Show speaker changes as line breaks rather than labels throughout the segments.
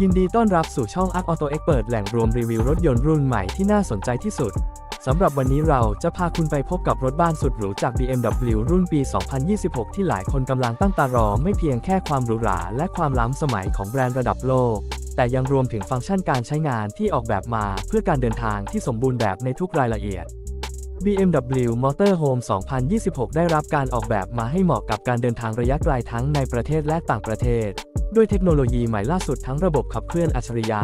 ยินดีต้อนรับสู่ช่อง Arc Auto Expert แหล่งรวมรีวิวรถยนต์รุ่นใหม่ที่น่าสนใจที่สุด สำหรับวันนี้เราจะพาคุณไปพบกับรถบ้านสุดหรูจาก BMW รุ่นปี 2026 ที่หลายคนกำลังตั้งตารอไม่เพียงแค่ความหรูหราและความล้ำสมัยของแบรนด์ระดับโลก แต่ยังรวมถึงฟังก์ชันการใช้งานที่ออกแบบมาเพื่อการเดินทางที่สมบูรณ์แบบในทุกรายละเอียด BMW Motorhome 2026 ได้รับการออกแบบมาให้เหมาะกับการเดินทางระยะไกลทั้งในประเทศและต่างประเทศ ด้วยเทคโนโลยีใหม่ล่าสุดทั้งระบบขับเคลื่อนอัจฉริยะ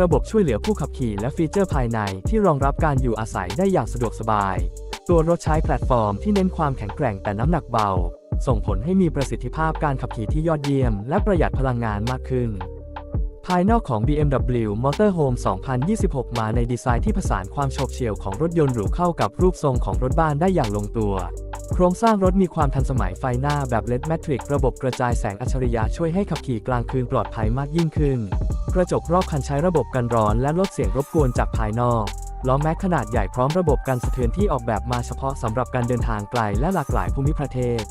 ระบบช่วยเหลือผู้ขับขี่และฟีเจอร์ภายในที่รองรับการอยู่อาศัยได้อย่างสะดวกสบาย ตัวรถใช้แพลตฟอร์มที่เน้นความแข็งแกร่งแต่น้ำหนักเบา ส่งผลให้มีประสิทธิภาพการขับขี่ที่ยอดเยี่ยม และประหยัดพลังงานมากขึ้น ภายนอกของ BMW Motorhome 2026 มาในดีไซน์ที่ผสานความโฉบเฉี่ยวของรถยนต์หรูเข้ากับรูปทรงของรถบ้านได้อย่างลงตัว โครงสร้างรถมีความทันสมัยไฟหน้าแบบ LED Matrix ระบบกระจายแสงอัจฉริยะช่วยให้ขับขี่กลางคืนปลอดภัยมากยิ่งขึ้น กระจกรอบคันใช้ระบบกันร้อนและลดเสียงรบกวนจากภายนอกล้อแม็กขนาดใหญ่พร้อมระบบกันสะเทือนที่ออกแบบมาเฉพาะสำหรับการเดินทางไกลและหลากหลายภูมิประเทศ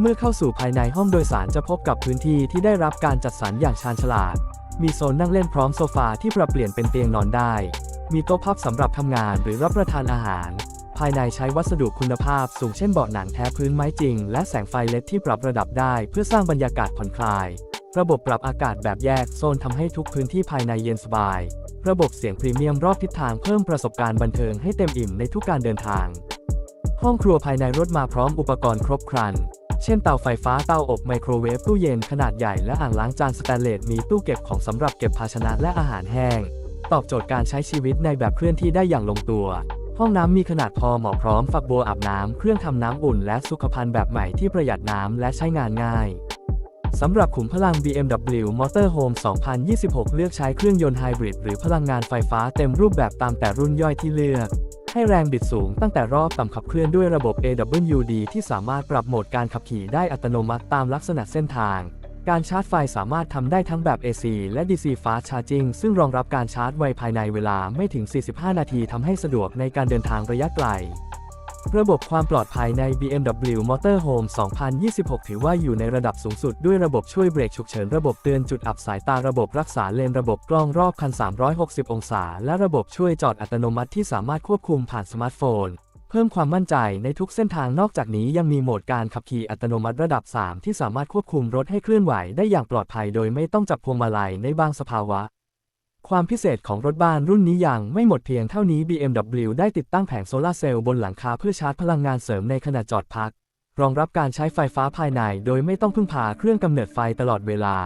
เมื่อเข้าสู่ภายในห้องโดยสารจะพบกับพื้นที่ที่ได้รับการจัดสรรอย่างชาญฉลาด มีโซนนั่งเล่นพร้อมโซฟาที่ปรับเปลี่ยนเป็นเตียงนอนได้ มีโต๊ะพับสำหรับทำงานหรือรับประทานอาหาร ภายในใช้วัสดุคุณภาพสูงเช่นเบาะหนังแท้พื้นไม้จริง และแสงไฟเลดที่ปรับระดับได้เพื่อสร้างบรรยากาศผ่อนคลาย ระบบปรับอากาศแบบแยกโซนทำให้ทุกพื้นที่ภายในเย็นสบาย ระบบเสียงพรีเมียมรอบทิศทางเพิ่มประสบการณ์บันเทิงให้เต็มอิ่มในทุกการเดินทาง ห้องครัวภายในรถมาพร้อมอุปกรณ์ครบครัน เช่นเตาไฟฟ้าเตาอบไมโครเวฟตู้เย็นขนาดใหญ่และอ่างล้างจานสแตนเลสมีตู้เก็บของสำหรับเก็บภาชนะและอาหารแห้ง ตอบโจทย์การใช้ชีวิตในแบบเคลื่อนที่ได้อย่างลงตัว ห้องน้ำมีขนาดพอเหมาะพร้อมฝักบัวอาบน้ำเครื่องทำน้ำอุ่นและสุขภัณฑ์แบบใหม่ที่ประหยัดน้ำและใช้งานง่ายสำหรับขุมพลัง BMW Motorhome 2026 เลือกใช้เครื่องยนต์ไฮบริดหรือพลังงานไฟฟ้าเต็มรูปแบบตามแต่รุ่นย่อยที่เลือก ให้แรงบิดสูงตั้งแต่รอบต่ำขับเคลื่อนด้วยระบบ AWD ที่สามารถปรับโหมดการขับขี่ได้อัตโนมัติตามลักษณะเส้นทาง การชาร์จไฟสามารถทำได้ทั้งแบบ AC และ DC Fast Charging ซึ่งรองรับการชาร์จไวภายในเวลาไม่ถึง 45 นาทีทำให้สะดวกในการเดินทางระยะไกล ระบบความปลอดภัยใน BMW Motorhome 2026 ถือว่าอยู่ในระดับสูงสุดด้วยระบบช่วยเบรกฉุกเฉินระบบเตือนจุดอับสายตาระบบรักษาเลนระบบกล้องรอบคัน 360 องศา และระบบช่วยจอดอัตโนมัติที่สามารถควบคุมผ่านสมาร์ทโฟน เพิ่มความมั่นใจในทุกเส้นทางนอกจากนี้ยังมีโหมดการขับขี่อัตโนมัติระดับ 3 ที่สามารถควบคุมรถให้เคลื่อนไหวได้อย่างปลอดภัย โดยไม่ต้องจับพวงมาลัยในบางสภาวะ ความพิเศษของรถบ้านรุ่นนี้อยังไม่หมดเพียงเท่านี้ BMW ได้ติดตั้งแผงโซลาร์เซลล์บนหลังคาเพื่อชาร์จพลังงานเสริมในขณะจอดพัก รองรับการใช้ไฟฟ้าภายในโดยไม่ต้องพึ่งพาเครื่องกำเนิดไฟตลอดเวลา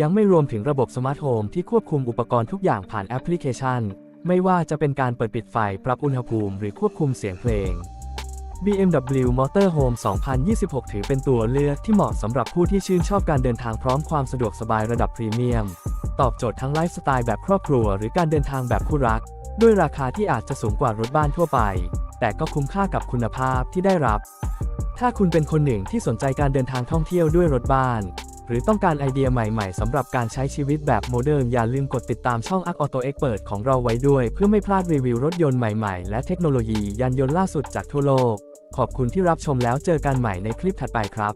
ยังไม่รวมถึงระบบสมาร์ทโฮมที่ควบคุมอุปกรณ์ทุกอย่างผ่านแอปพลิเคชัน ไม่ว่าจะเป็นการเปิดปิดไฟปรับอุณหภูมิ หรือควบคุมเสียงเพลง BMW Motorhome 2026 ถือเป็นตัวเลือกที่เหมาะสำหรับผู้ที่ชื่นชอบการเดินทางพร้อมความสะดวกสบายระดับพรีเมียม ตอบโจทย์ทั้งไลฟ์สไตล์แบบครอบครัวหรือการเดินทางแบบคู่รัก ด้วยราคาที่อาจจะสูงกว่ารถบ้านทั่วไป แต่ก็คุ้มค่ากับคุณภาพที่ได้รับ ถ้าคุณเป็นคนหนึ่งที่สนใจการเดินทางท่องเที่ยวด้วยรถบ้าน หรือต้องการไอเดียใหม่ๆสำหรับการใช้ชีวิตแบบโมเดิร์นอย่าลืมกดติดตามช่อง Arc Auto Expert ของเราไว้ด้วย เพื่อไม่พลาดรีวิวรถยนต์ใหม่ๆ และเทคโนโลยียานยนต์ล่าสุดจากทั่วโลก ขอบคุณที่รับชมแล้วเจอกันใหม่ในคลิปถัดไปครับ